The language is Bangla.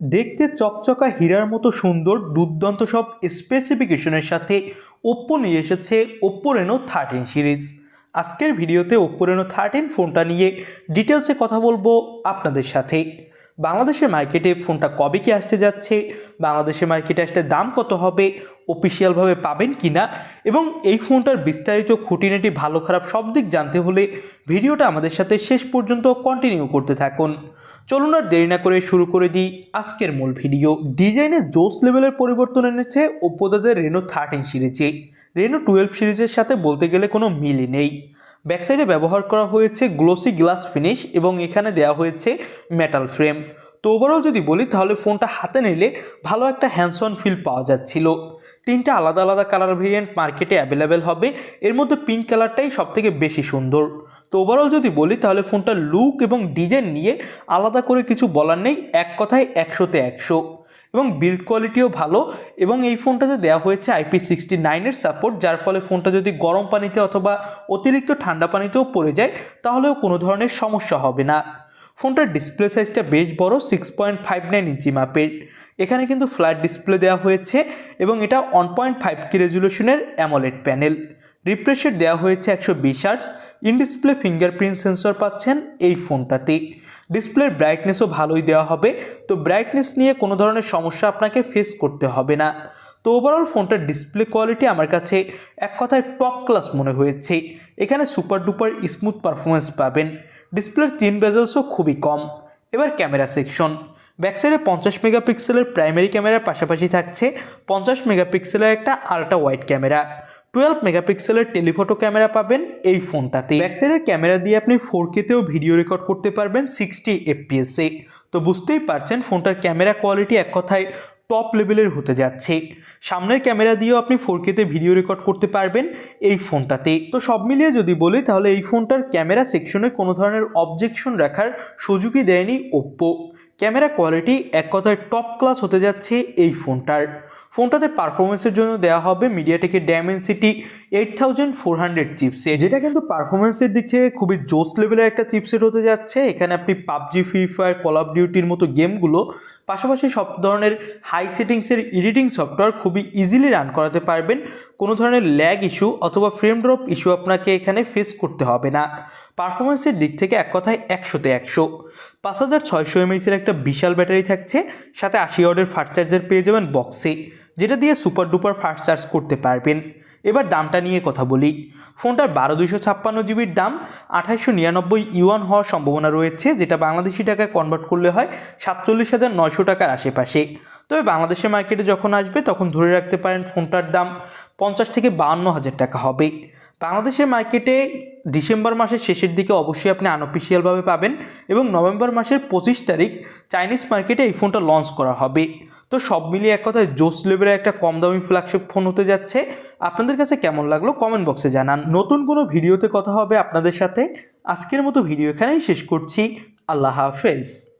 দেখতে চকচকা হীরার মতো সুন্দর, দুর্দান্ত সব স্পেসিফিকেশনের সাথে ওপ্পো নিয়ে এসেছে ওপ্পো রেনো থার্টিন সিরিজ আজকের ভিডিওতে ওপ্পো রেনো থার্টিন ফোনটা নিয়ে ডিটেলসে কথা বলব আপনাদের সাথে। বাংলাদেশের মার্কেটে ফোনটা কবে কি আসতে যাচ্ছে, বাংলাদেশের মার্কেটে আসতে দাম কত হবে অফিসিয়ালভাবে পাবেন কি না এবং এই ফোনটার বিস্তারিত খুঁটিনাটি ভালো খারাপ সব দিক জানতে হলে ভিডিওটা আমাদের সাথে শেষ পর্যন্ত কন্টিনিউ করতে থাকুন। চলুন আর দেরি না করে শুরু করে দিই আজকের মূল ভিডিও ডিজাইনের জোস লেভেলের পরিবর্তন এনেছে ওপোদাদের রেনো থার্টিন সিরিজে রেনো টুয়েলভ সিরিজের সাথে বলতে গেলে কোনো মিলই নেই। ব্যাকসাইডে ব্যবহার করা হয়েছে গ্লোসি গ্লাস ফিনিশ এবং এখানে দেওয়া হয়েছে মেটাল ফ্রেম তো ওভারঅল যদি বলি, তাহলে ফোনটা হাতে নিলে ভালো একটা হ্যান্ডস অন ফিল পাওয়া যাচ্ছিল। তিনটা আলাদা আলাদা কালার ভেরিয়েন্ট মার্কেটে অ্যাভেলেবেল হবে। এর মধ্যে পিঙ্ক কালারটাই সবথেকে বেশি সুন্দর। তো ওভারঅল যদি বলি, তাহলে ফোনটার লুক এবং ডিজাইন নিয়ে আলাদা করে কিছু বলার নেই, এক কথায় একশোতে একশো। এবং বিল্ড কোয়ালিটিও ভালো, এবং এই ফোনটাতে দেওয়া হয়েছে আইপি সিক্সটি নাইনের সাপোর্ট যার ফলে ফোনটা যদি গরম পানিতে অথবা অতিরিক্ত ঠান্ডা পানিতেও পড়ে যায়, তাহলেও কোনো ধরনের সমস্যা হবে না। ফোনটার ডিসপ্লে সাইজটা বেশ বড় six point five nine inch মাপের। এখানে কিন্তু ফ্ল্যাট ডিসপ্লে দেওয়া হয়েছে, এবং এটা ওয়ান পয়েন্ট ফাইভ কি রেজুলেশনের অ্যামোলেড প্যানেল রিফ্রেশের দেওয়া হয়েছে একশো বিশ hertz in display fingerprint sensor পাচ্ছেন এই ফোনটাতে। ডিসপ্লের ব্রাইটনেসও ভালোই দেওয়া হবে। তো ব্রাইটনেস নিয়ে কোনো ধরনের সমস্যা আপনাকে ফেস করতে হবে না। তো ওভারঅল ফোনটার ডিসপ্লে কোয়ালিটি আমার কাছে এক কথায় টপ ক্লাস মনে হয়েছে। এখানে সুপার ডুপার স্মুথ পারফরমেন্স পাবেন। ডিসপ্লের চিন বেজেলসও খুবই কম। এবার ক্যামেরা সেকশন ব্যাকসাইডে পঞ্চাশ মেগাপিক্সেলের প্রাইমারি ক্যামেরার পাশাপাশি থাকছে। পঞ্চাশ মেগাপিক্সেলের একটা আল্ট্রা ওয়াইড ক্যামেরা টুয়েলভ মেগাপিক্সেলের টেলিফটো ক্যামেরা পাবেন এই ফোনটাতে ব্যাকসাইডের ক্যামেরা দিয়ে আপনি ফোর কেতেও ভিডিও রেকর্ড করতে পারবেন সিক্সটি এফপিএসে তো বুঝতেই পারছেন ফোনটার ক্যামেরা কোয়ালিটি এক কথায় টপ লেভেলের হতে যাচ্ছে। সামনের ক্যামেরা দিয়েও আপনি ফোর কেতে ভিডিও রেকর্ড করতে পারবেন এই ফোনটাতে তো সব মিলিয়ে যদি বলি, তাহলে এই ফোনটার ক্যামেরা সেকশনে কোনো ধরনের অবজেকশন রাখার সুযোগই দেয়নি ওপ্পো ক্যামেরা কোয়ালিটি এক কথায় টপ ক্লাস হতে যাচ্ছে এই ফোনটার। ফোনটাতে পারফরমেন্সের জন্য দেওয়া হবে মিডিয়াটেকের Dimensity eight thousand four hundred chipset যেটা কিন্তু পারফরমেন্সের দিক থেকে খুবই জোস লেভেলের একটা চিপসেট হতে যাচ্ছে। এখানে আপনি PUBG free fire call of ডিউটির মতো গেমগুলো পাশাপাশি সব ধরনের হাই সেটিংসের এডিটিং সফটওয়্যার খুবই ইজিলি রান করাতে পারবেন। কোনো ধরনের ল্যাগ ইস্যু অথবা ফ্রেম ড্রপ ইস্যু আপনাকে এখানে ফেস করতে হবে না। পারফরমেন্সের দিক থেকে এক কথায় একশোতে একশো। পাঁচ হাজার ছয়শো এমএইচের একটা বিশাল ব্যাটারি থাকছে, সাথে আশি ওয়ার্ডের ফাস্ট চার্জার পেয়ে যাবেন বক্সে যেটা দিয়ে সুপার ডুপার ফাস্ট চার্জ করতে পারবেন। এবার দামটা নিয়ে কথা বলি। ফোনটার বারো দুইশো ছাপ্পান্ন জিবির দাম, আঠাইশশো নিরানব্বই ইউয়ান হওয়ার সম্ভাবনা রয়েছে, যেটা বাংলাদেশি টাকায় কনভার্ট করলে হয় সাতচল্লিশ হাজার নয়শো টাকার আশেপাশে। তবে বাংলাদেশের মার্কেটে যখন আসবে, তখন ধরে রাখতে পারেন ফোনটার দাম পঞ্চাশ থেকে বাহান্ন হাজার টাকা হবে। বাংলাদেশের মার্কেটে ডিসেম্বর মাসের শেষের দিকে অবশ্যই আপনি আনঅফিসিয়ালভাবে পাবেন এবং নভেম্বর মাসের পঁচিশ তারিখ চাইনিজ মার্কেটে এই ফোনটা লঞ্চ করা হবে। তো সব মিলিয়ে এক কথায় জোস লেভেলের একটা কম দামি ফ্ল্যাগশিপ ফোন হতে যাচ্ছে। আপনাদের কাছে কেমন লাগল কমেন্ট বক্সে জানান। নতুন কোনো ভিডিওতে কথা হবে আপনাদের সাথে। আজকের মতো ভিডিও এখানেই শেষ করছি। আল্লাহ হাফেজ।